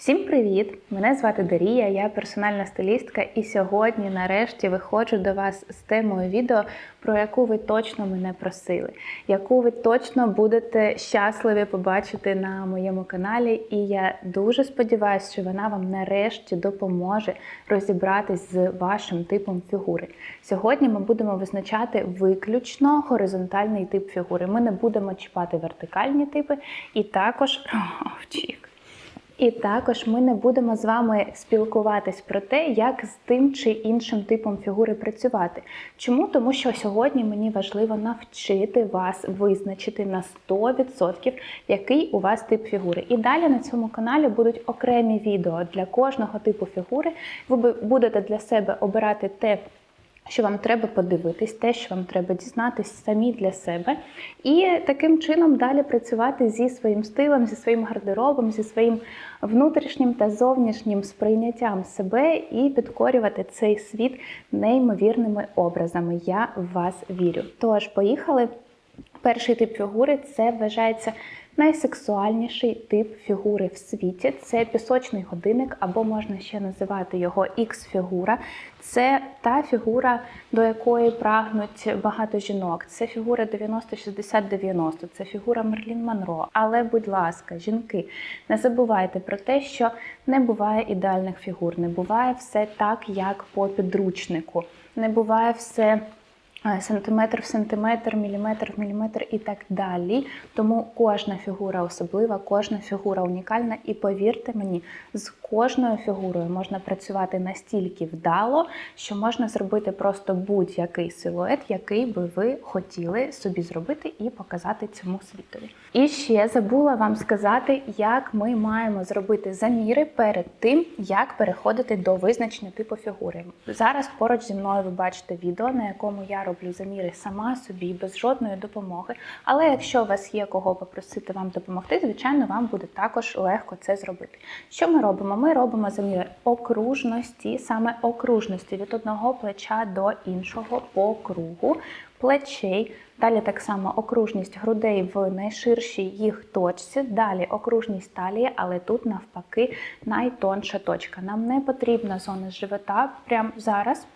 Всім привіт! Мене звати Дарія, я персональна стилістка, і сьогодні, нарешті, виходжу до вас з темою відео, про яку ви точно мене просили, яку ви точно будете щасливі побачити на моєму каналі. І я дуже сподіваюся, що вона вам нарешті допоможе розібратись з вашим типом фігури. Сьогодні ми будемо визначати виключно горизонтальний тип фігури. Ми не будемо чіпати вертикальні типи, і також Ровчик. І також ми не будемо з вами спілкуватись про те, як з тим чи іншим типом фігури працювати. Чому? Тому що сьогодні мені важливо навчити вас визначити на 100%, який у вас тип фігури. І далі на цьому каналі будуть окремі відео для кожного типу фігури. Ви будете для себе обирати те що вам треба подивитись, те, що вам треба дізнатись самі для себе, і таким чином далі працювати зі своїм стилем, зі своїм гардеробом, зі своїм внутрішнім та зовнішнім сприйняттям себе і підкорювати цей світ неймовірними образами. Я в вас вірю. Тож, поїхали. Перший тип фігури це вважається найсексуальніший тип фігури в світі. Це пісочний годинник, або можна ще називати його Х-фігура. Це та фігура, до якої прагнуть багато жінок. Це фігура 90-60-90, це фігура Мерлін Монро. Але, будь ласка, жінки, не забувайте про те, що не буває ідеальних фігур, не буває все так, як по підручнику, не буває все. Сантиметр в сантиметр, міліметр в міліметр і так далі. Тому кожна фігура особлива, кожна фігура унікальна. І повірте мені, з кожною фігурою можна працювати настільки вдало, що можна зробити просто будь-який силует, який би ви хотіли собі зробити і показати цьому світові. І ще забула вам сказати, як ми маємо зробити заміри перед тим, як переходити до визначення типу фігури. Зараз поруч зі мною ви бачите відео, на якому я роблю заміри сама собі без жодної допомоги. Але якщо у вас є кого попросити вам допомогти, звичайно, вам буде також легко це зробити. Що ми робимо? Ми робимо заміри окружності, саме окружності від одного плеча до іншого по кругу, плечей. Далі так само окружність грудей в найширшій їх точці. Далі окружність талії, але тут навпаки найтонша точка. Нам не потрібна зона живота прямо зараз.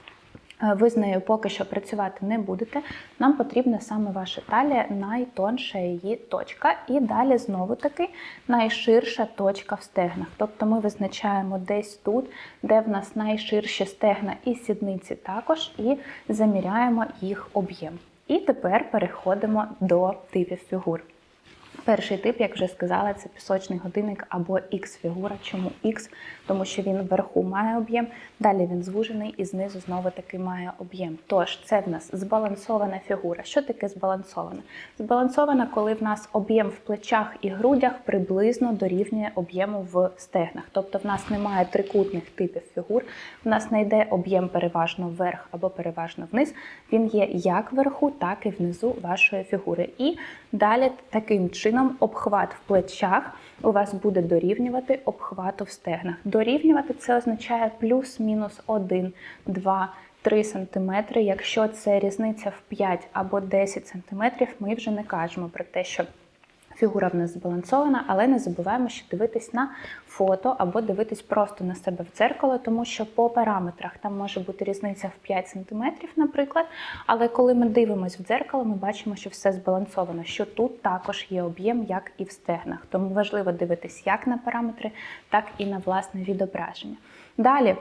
Е, ви з нею поки що працювати не будете. Нам потрібна саме ваша талія, найтонша її точка. І далі знову таки найширша точка в стегнах. Тобто ми визначаємо десь тут, де в нас найширші стегна і сідниці також, і заміряємо їх об'єм. І тепер переходимо до типів фігур. Перший тип, як вже сказала, це пісочний годинник або Х-фігура. Чому Х? Тому що він вверху має об'єм, далі він звужений і знизу знову таки має об'єм. Тож це в нас збалансована фігура. Що таке збалансована? Збалансована, коли в нас об'єм в плечах і грудях приблизно дорівнює об'єму в стегнах. Тобто в нас немає трикутних типів фігур, в нас не йде об'єм переважно вверх або переважно вниз. Він є як вверху, так і внизу вашої фігури. І далі таким чином чином обхват в плечах у вас буде дорівнювати обхвату в стегнах. Дорівнювати це означає плюс-мінус 1, 2, 3 см. Якщо це різниця в 5 або 10 см, ми вже не кажемо про те, що Фігура в нас збалансована, але не забуваємо, що дивитись на фото або дивитись просто на себе в дзеркало, тому що по параметрах там може бути різниця в 5 см, наприклад. Але коли ми дивимося в дзеркало, ми бачимо, що все збалансовано, що тут також є об'єм, як і в стегнах. Тому важливо дивитись як на параметри, так і на власне відображення. Далі.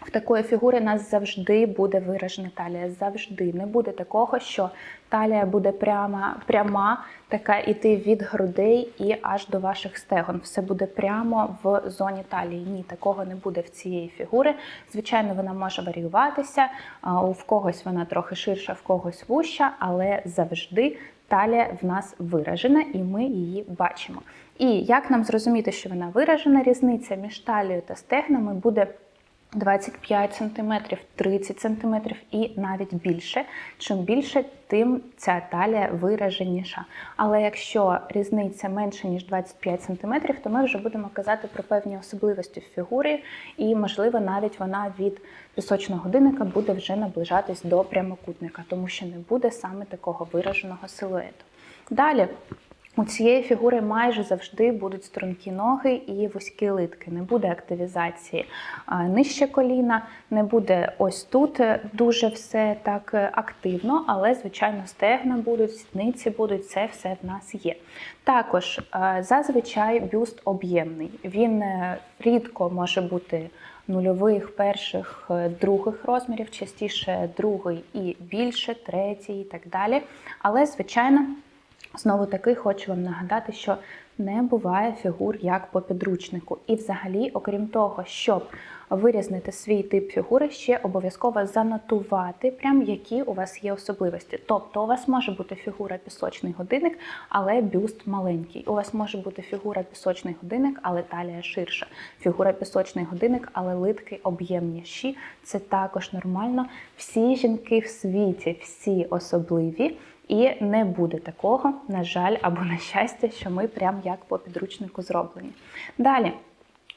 В такої фігури нас завжди буде виражена талія. Завжди не буде такого, що талія буде пряма, пряма, така іти від грудей і аж до ваших стегон. Все буде прямо в зоні талії. Ні, такого не буде в цієї фігури. Звичайно, вона може варіюватися. В когось вона трохи ширша, в когось вуща, але завжди талія в нас виражена, і ми її бачимо. І як нам зрозуміти, що вона виражена, різниця між талією та стегнами буде. 25 см, 30 см і навіть більше. Чим більше, тим ця талія вираженіша. Але якщо різниця менше, ніж 25 см, то ми вже будемо казати про певні особливості в фігурі, і, можливо, навіть вона від пісочного годинника буде вже наближатись до прямокутника, тому що не буде саме такого вираженого силуету. Далі. У цієї фігури майже завжди будуть стрункі ноги і вузькі литки. Не буде активізації нижче коліна, не буде ось тут дуже все так активно, але, звичайно, стегна будуть, сідниці будуть, це все в нас є. Також зазвичай бюст об'ємний. Він е, рідко може бути нульових, перших, е, других розмірів, частіше другий і більше, третій і так далі. Але, звичайно, знову таки хочу вам нагадати, що не буває фігур як по підручнику. І взагалі, окрім того, щоб вирізнити свій тип фігури, ще обов'язково занотувати, прям які у вас є особливості. Тобто, у вас може бути фігура пісочний годинник, але бюст маленький. У вас може бути фігура пісочний годинник, але талія ширша. Фігура пісочний годинник, але литки об'ємніші. Це також нормально. Всі жінки в світі, всі особливі. І не буде такого, на жаль, або на щастя, що ми прям як по підручнику зроблені. Далі.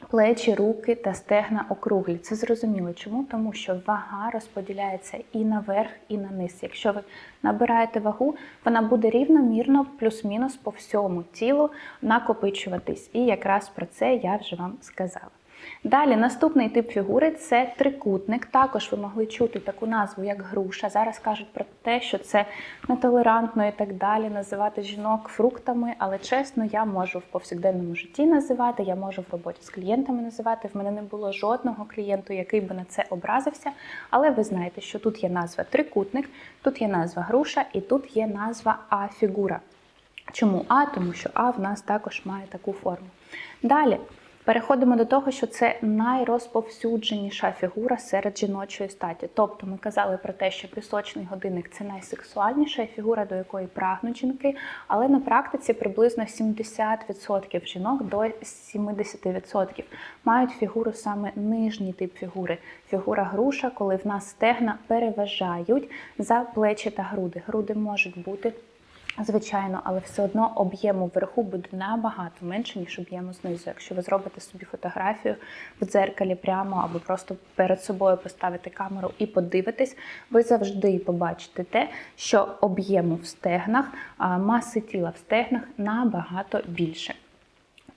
Плечі, руки та стегна округлі. Це зрозуміло. Чому? Тому що вага розподіляється і наверх, і на низ. Якщо ви набираєте вагу, вона буде рівномірно, плюс-мінус по всьому тілу накопичуватись. І якраз про це я вже вам сказала. Далі наступний тип фігури це трикутник. Також ви могли чути таку назву, як груша. Зараз кажуть про те, що це нетолерантно і так далі, називати жінок фруктами, але чесно, я можу в повсякденному житті називати, я можу в роботі з клієнтами називати. В мене не було жодного клієнту, який би на це образився. Але ви знаєте, що тут є назва трикутник, тут є назва груша і тут є назва А-фігура. Чому А? Тому що А в нас також має таку форму. Далі. Переходимо до того, що це найрозповсюдженіша фігура серед жіночої статі. Тобто ми казали про те, що пісочний годинник це найсексуальніша фігура, до якої прагнуть жінки, але на практиці приблизно 70% жінок до 70% мають фігуру саме нижній тип фігури. Фігура груша, коли в нас стегна переважають за плечі та груди. Груди можуть бути. Звичайно, але все одно об'єму вверху буде набагато менше, ніж об'єму знизу. Якщо ви зробите собі фотографію в дзеркалі прямо або просто перед собою поставите камеру і подивитесь, ви завжди побачите те, що об'єму в стегнах, маси тіла в стегнах набагато більше.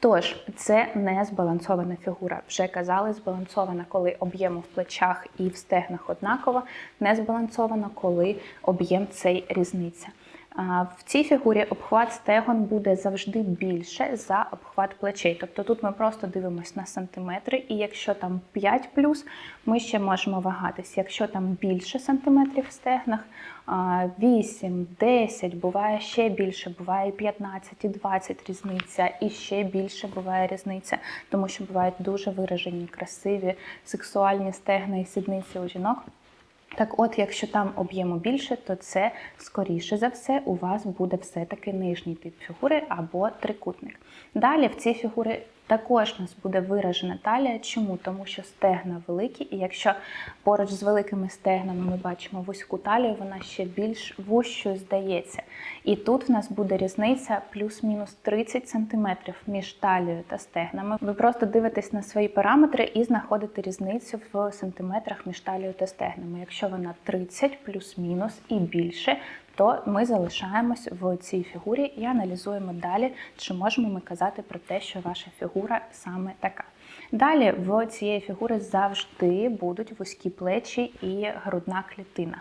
Тож, це не збалансована фігура. Вже казали, збалансована, коли об'єму в плечах і в стегнах однаково, не збалансована, коли об'єм цей різниця. В цій фігурі обхват стегон буде завжди більше за обхват плечей. Тобто тут ми просто дивимося на сантиметри, і якщо там 5 плюс, ми ще можемо вагатись. Якщо там більше сантиметрів в стегнах, 8, 10, буває ще більше, буває і 15, і 20 різниця, і ще більше буває різниця, тому що бувають дуже виражені, красиві, сексуальні стегна і сідниці у жінок. Так от, якщо там об'єму більше, то це, скоріше за все, у вас буде все-таки нижній тип фігури або трикутник. Далі в ці фігури також у нас буде виражена талія. Чому? Тому що стегна великі, і якщо поруч з великими стегнами ми бачимо вузьку талію, вона ще більш вущою здається. І тут в нас буде різниця плюс-мінус 30 см між талією та стегнами. Ви просто дивитесь на свої параметри і знаходите різницю в сантиметрах між талією та стегнами. Якщо вона 30 плюс-мінус і більше, то ми залишаємось в цій фігурі і аналізуємо далі, чи можемо ми казати про те, що ваша фігура саме така. Далі в цієї фігури завжди будуть вузькі плечі і грудна клітина.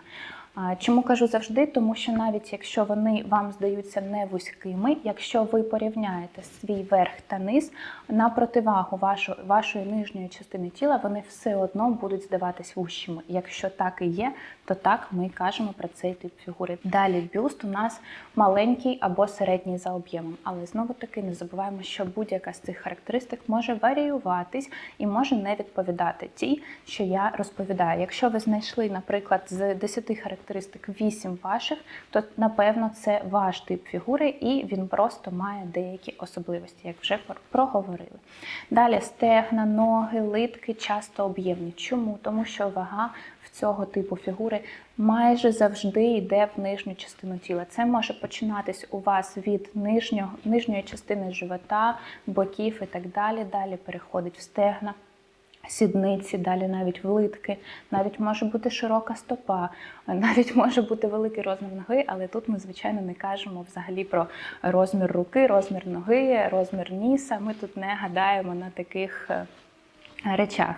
Чому кажу завжди? Тому що навіть якщо вони вам здаються не вузькими, якщо ви порівняєте свій верх та низ на противагу вашої, вашої нижньої частини тіла, вони все одно будуть здаватись вущими. Якщо так і є, то так ми кажемо про цей тип фігури. Далі бюст у нас маленький або середній за об'ємом. Але знову таки не забуваємо, що будь-яка з цих характеристик може варіюватись і може не відповідати тій, що я розповідаю. Якщо ви знайшли, наприклад, з 10 характеристик, характеристик 8 ваших, то напевно це ваш тип фігури, і він просто має деякі особливості, як вже проговорили. Далі стегна, ноги, литки часто об'ємні. Чому? Тому що вага в цього типу фігури майже завжди йде в нижню частину тіла. Це може починатись у вас від нижнього, нижньої частини живота, боків і так далі. Далі переходить в стегна сідниці, далі навіть влитки, навіть може бути широка стопа, навіть може бути великий розмір ноги, але тут ми, звичайно, не кажемо взагалі про розмір руки, розмір ноги, розмір ніса. Ми тут не гадаємо на таких е, речах.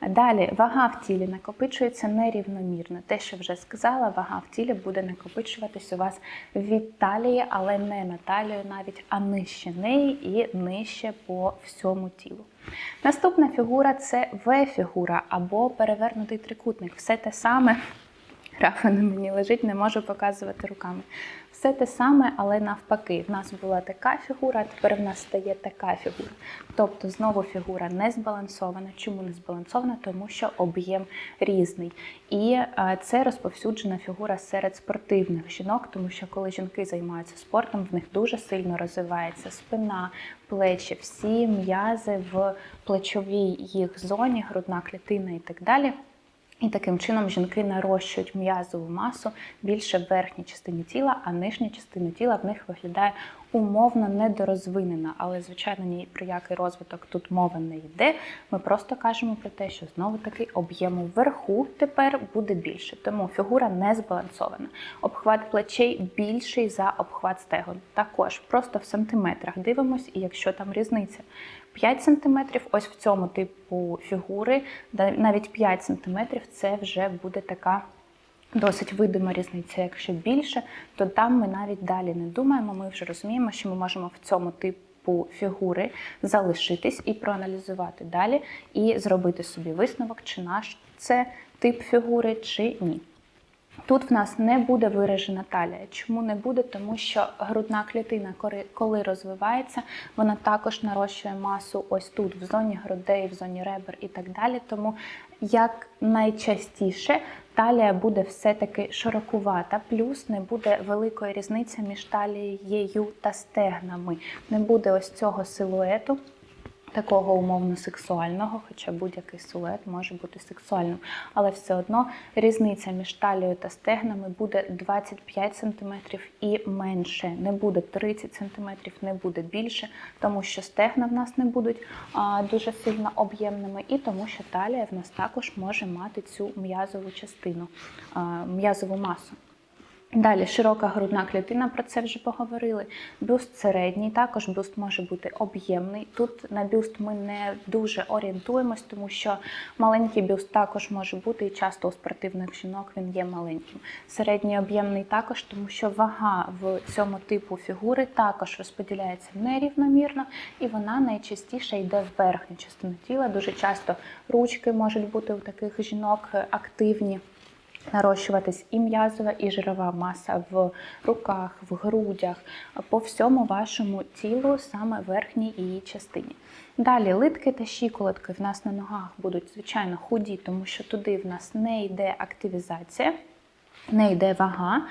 Далі вага в тілі накопичується нерівномірно. Те, що вже сказала, вага в тілі буде накопичуватись у вас від талії, але не на талію навіть, а нижче неї і нижче по всьому тілу. Наступна фігура це В-фігура або перевернутий трикутник. Все те саме. Рафа на мені лежить, не можу показувати руками. Все те саме, але навпаки. В нас була така фігура, а тепер в нас стає така фігура. Тобто знову фігура не збалансована. Чому не збалансована? Тому що об'єм різний. І е, це розповсюджена фігура серед спортивних жінок, тому що коли жінки займаються спортом, в них дуже сильно розвивається спина, плечі, всі м'язи в плечовій їх зоні, грудна клітина і так далі. І таким чином жінки нарощують м'язову масу більше в верхній частині тіла, а нижня частина тіла в них виглядає умовно недорозвинена. Але, звичайно, ні про який розвиток тут мова не йде. Ми просто кажемо про те, що знову таки об'єму вверху тепер буде більше. Тому фігура не збалансована. Обхват плечей більший за обхват стегон. Також просто в сантиметрах дивимось, і якщо там різниця. 5 см, ось в цьому типу фігури, навіть 5 см це вже буде така досить видима різниця. Якщо більше, то там ми навіть далі не думаємо. Ми вже розуміємо, що ми можемо в цьому типу фігури залишитись і проаналізувати далі, і зробити собі висновок, чи наш це тип фігури, чи ні. Тут в нас не буде виражена талія. Чому не буде? Тому що грудна клітина, коли розвивається, вона також нарощує масу ось тут, в зоні грудей, в зоні ребер і так далі. Тому як найчастіше талія буде все-таки широкувата, плюс не буде великої різниці між талією та стегнами. Не буде ось цього силуету такого умовно сексуального, хоча будь-який силует може бути сексуальним. Але все одно різниця між талією та стегнами буде 25 см і менше. Не буде 30 см, не буде більше, тому що стегна в нас не будуть а, дуже сильно об'ємними, і тому що талія в нас також може мати цю м'язову частину, м'язову масу. Далі широка грудна клітина, про це вже поговорили. Бюст середній, також бюст може бути об'ємний. Тут на бюст ми не дуже орієнтуємось, тому що маленький бюст також може бути, і часто у спортивних жінок він є маленьким. Середній об'ємний також, тому що вага в цьому типу фігури також розподіляється нерівномірно, і вона найчастіше йде в верхню частину тіла. Дуже часто ручки можуть бути у таких жінок активні нарощуватись і м'язова, і жирова маса в руках, в грудях, по всьому вашому тілу, саме верхній її частині. Далі литки та щиколотки в нас на ногах будуть, звичайно, худі, тому що туди в нас не йде активізація не йде вага,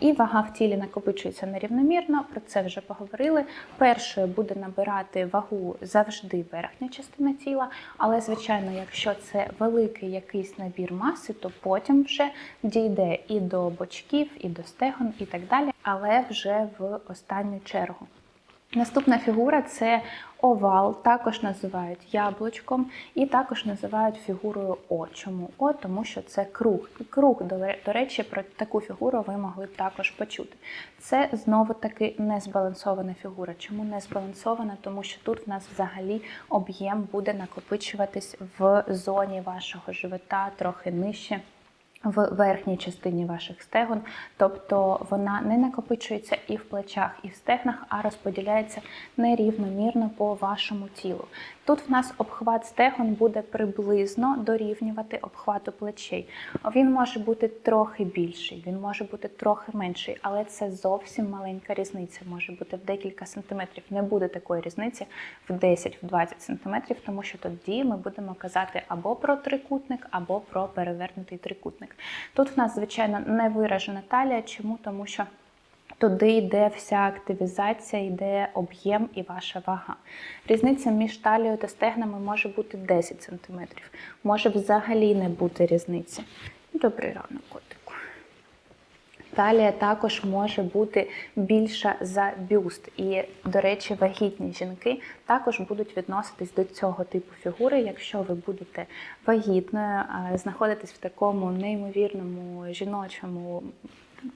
і вага в тілі накопичується нерівномірно, про це вже поговорили. Першою буде набирати вагу завжди верхня частина тіла, але, звичайно, якщо це великий якийсь набір маси, то потім вже дійде і до бочків, і до стегон, і так далі, але вже в останню чергу. Наступна фігура це овал, також називають яблучком, і також називають фігурою О. Чому О? Тому що це круг. І круг, до речі, про таку фігуру ви могли б також почути. Це знову-таки незбалансована фігура. Чому не збалансована? Тому що тут в нас взагалі об'єм буде накопичуватись в зоні вашого живота трохи нижче в верхній частині ваших стегон, тобто вона не накопичується і в плечах, і в стегнах, а розподіляється нерівномірно по вашому тілу. Тут в нас обхват стегон буде приблизно дорівнювати обхвату плечей. Він може бути трохи більший, він може бути трохи менший, але це зовсім маленька різниця. Може бути в декілька сантиметрів. Не буде такої різниці в 10-20 сантиметрів, тому що тоді ми будемо казати або про трикутник, або про перевернутий трикутник. Тут в нас, звичайно, не виражена талія. Чому? Тому що Туди йде вся активізація, йде об'єм і ваша вага. Різниця між талією та стегнами може бути 10 см, може взагалі не бути різниці. Добрий ранок. Талія також може бути більша за бюст. І, до речі, вагітні жінки також будуть відноситись до цього типу фігури. Якщо ви будете вагітною, знаходитесь в такому неймовірному жіночому.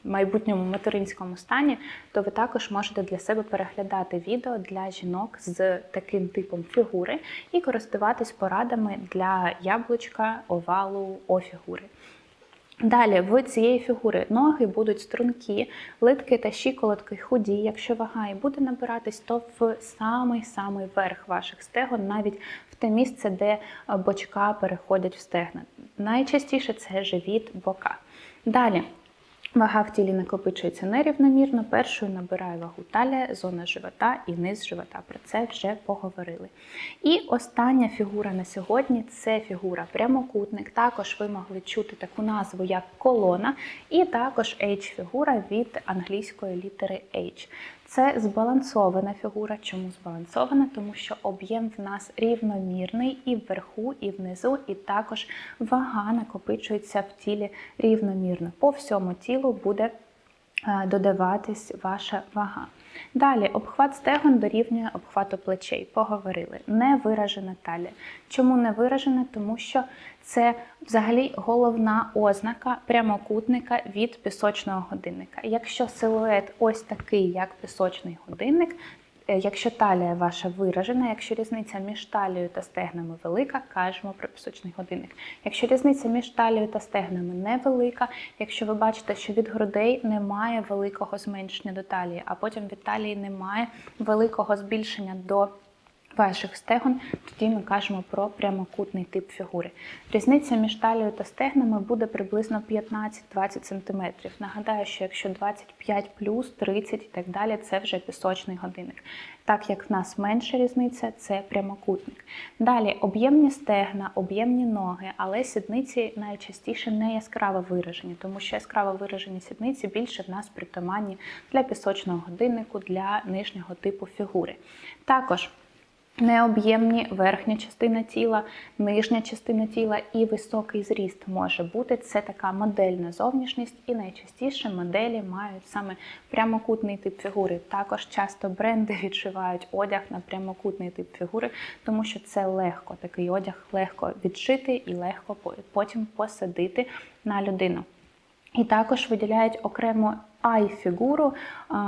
Майбутньому материнському стані, то ви також можете для себе переглядати відео для жінок з таким типом фігури і користуватись порадами для яблучка, овалу, о-фігури. Далі в цієї фігури ноги будуть стрункі, литки та щиколотки худі. Якщо вага і буде набиратись, то в самий-самий верх ваших стегон, навіть в те місце, де е, бочка переходять в стегна. Найчастіше це живіт, бока. Далі. Вага в тілі накопичується нерівномірно. Першою набирає вагу талія, зона живота і низ живота. Про це вже поговорили. І остання фігура на сьогодні це фігура прямокутник. Також ви могли чути таку назву, як колона, і також H-фігура від англійської літери H. Це збалансована фігура. Чому збалансована? Тому що об'єм в нас рівномірний і вверху, і внизу, і також вага накопичується в тілі рівномірно. По всьому тілу буде е, додаватись ваша вага. Далі обхват стегон дорівнює обхвату плечей. Поговорили. Не виражена талія. Чому не виражена? Тому що це взагалі головна ознака прямокутника від пісочного годинника. Якщо силует ось такий, як пісочний годинник, Якщо талія ваша виражена, якщо різниця між талією та стегнами велика, кажемо про пісочний годинник. Якщо різниця між талією та стегнами невелика, якщо ви бачите, що від грудей немає великого зменшення до талії, а потім від талії немає великого збільшення до ваших стегон, тоді ми кажемо про прямокутний тип фігури. Різниця між талією та стегнами буде приблизно 15-20 см. Нагадаю, що якщо 25 плюс 30 і так далі, це вже пісочний годинник. Так як в нас менша різниця, це прямокутник. Далі об'ємні стегна, об'ємні ноги, але сідниці найчастіше не яскраво виражені, тому що яскраво виражені сідниці більше в нас притаманні для пісочного годиннику, для нижнього типу фігури. Також Необ'ємні верхня частина тіла, нижня частина тіла і високий зріст може бути. Це така модельна зовнішність, і найчастіше моделі мають саме прямокутний тип фігури. Також часто бренди відшивають одяг на прямокутний тип фігури, тому що це легко. Такий одяг легко відшити і легко потім посадити на людину. І також виділяють окремо ай-фігуру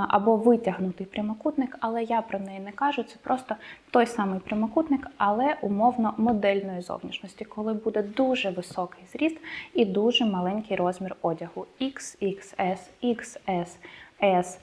або витягнутий прямокутник, але я про неї не кажу. Це просто той самий прямокутник, але умовно модельної зовнішності, коли буде дуже високий зріст і дуже маленький розмір одягу XXS, XS, S.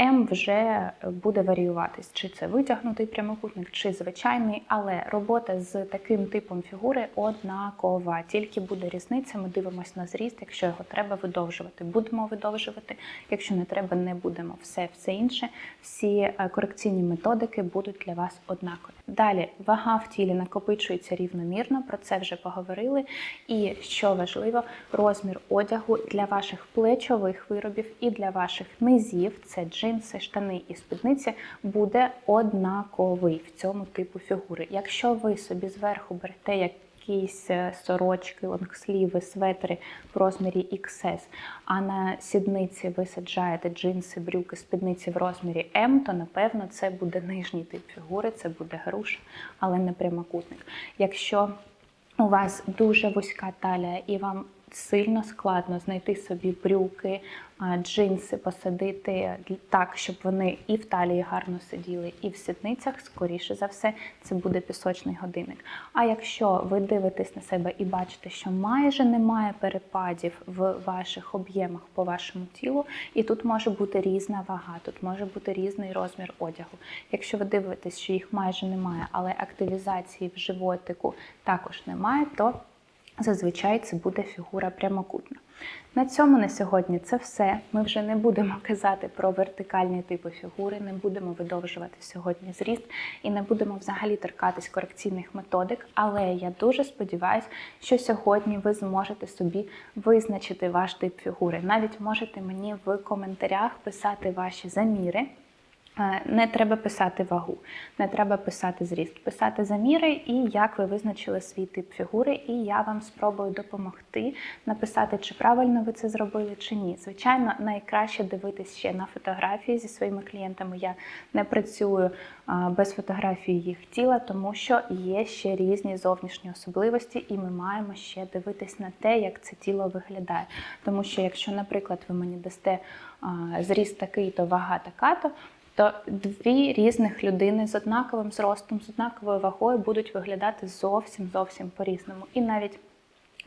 М вже буде варіюватись, чи це витягнутий прямокутник, чи звичайний, але робота з таким типом фігури однакова. Тільки буде різниця, ми дивимося на зріст, якщо його треба видовжувати. Будемо видовжувати, якщо не треба, не будемо. Все, все інше, всі е, корекційні методики будуть для вас однакові. Далі вага в тілі накопичується рівномірно, про це вже поговорили. І що важливо, розмір одягу для ваших плечових виробів і для ваших низів це джинси, штани і спідниці, буде однаковий в цьому типу фігури. Якщо ви собі зверху берете якісь е, сорочки, лонгсліви, светри в розмірі XS, а на сідниці ви саджаєте джинси, брюки, спідниці в розмірі М, то напевно це буде нижній тип фігури, це буде груша, але не прямокутник. Якщо у вас дуже вузька талія і вам сильно складно знайти собі брюки, джинси, посадити так, щоб вони і в талії гарно сиділи, і в сідницях, скоріше за все, це буде пісочний годинник. А якщо ви дивитесь на себе і бачите, що майже немає перепадів в ваших об'ємах по вашому тілу, і тут може бути різна вага, тут може бути різний розмір одягу. Якщо ви дивитесь, що їх майже немає, але активізації в животику також немає, то Зазвичай це буде фігура прямокутна. На цьому на сьогодні це все. Ми вже не будемо казати про вертикальні типи фігури, не будемо видовжувати сьогодні зріст і не будемо взагалі торкатись корекційних методик. Але я дуже сподіваюся, що сьогодні ви зможете собі визначити ваш тип фігури. Навіть можете мені в коментарях писати ваші заміри. Е, Не треба писати вагу, не треба писати зріст, писати заміри і як ви визначили свій тип фігури, і я вам спробую допомогти написати, чи правильно ви це зробили, чи ні. Звичайно, найкраще дивитись ще на фотографії зі своїми клієнтами. Я не працюю без фотографії їх тіла, тому що є ще різні зовнішні особливості, і ми маємо ще дивитись на те, як це тіло виглядає. Тому що, якщо, наприклад, ви мені дасте зріст такий, то вага така, то то дві різних людини з однаковим зростом, з однаковою вагою будуть виглядати зовсім зовсім по-різному. І навіть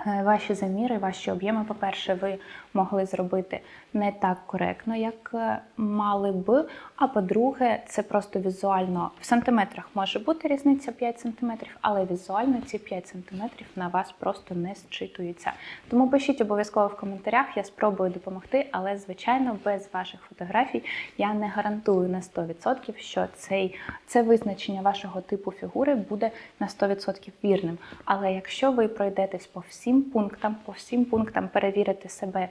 ваші заміри, ваші об'єми, по-перше, ви могли зробити не так коректно, як е, мали б. А по-друге, це просто візуально в сантиметрах може бути різниця 5 сантиметрів, але візуально ці 5 сантиметрів на вас просто не зчитуються. Тому пишіть обов'язково в коментарях, я спробую допомогти, але звичайно без ваших фотографій я не гарантую на 100%, що цей, це визначення вашого типу фігури буде на 100% вірним. Але якщо ви пройдетесь по всім пунктам, по всім пунктам перевірите себе.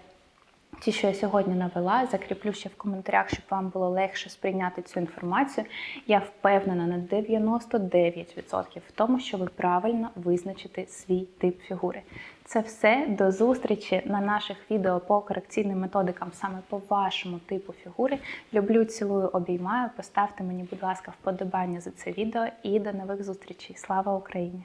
Ті, що я сьогодні навела, закріплю ще в коментарях, щоб вам було легше сприйняти цю інформацію. Я впевнена на 99% в тому, що ви правильно визначите свій тип фігури. Це все до зустрічі на наших відео по корекційним методикам саме по вашому типу фігури. Люблю, цілую, обіймаю. Поставте мені, будь ласка, вподобання за це відео і до нових зустрічей. Слава Україні!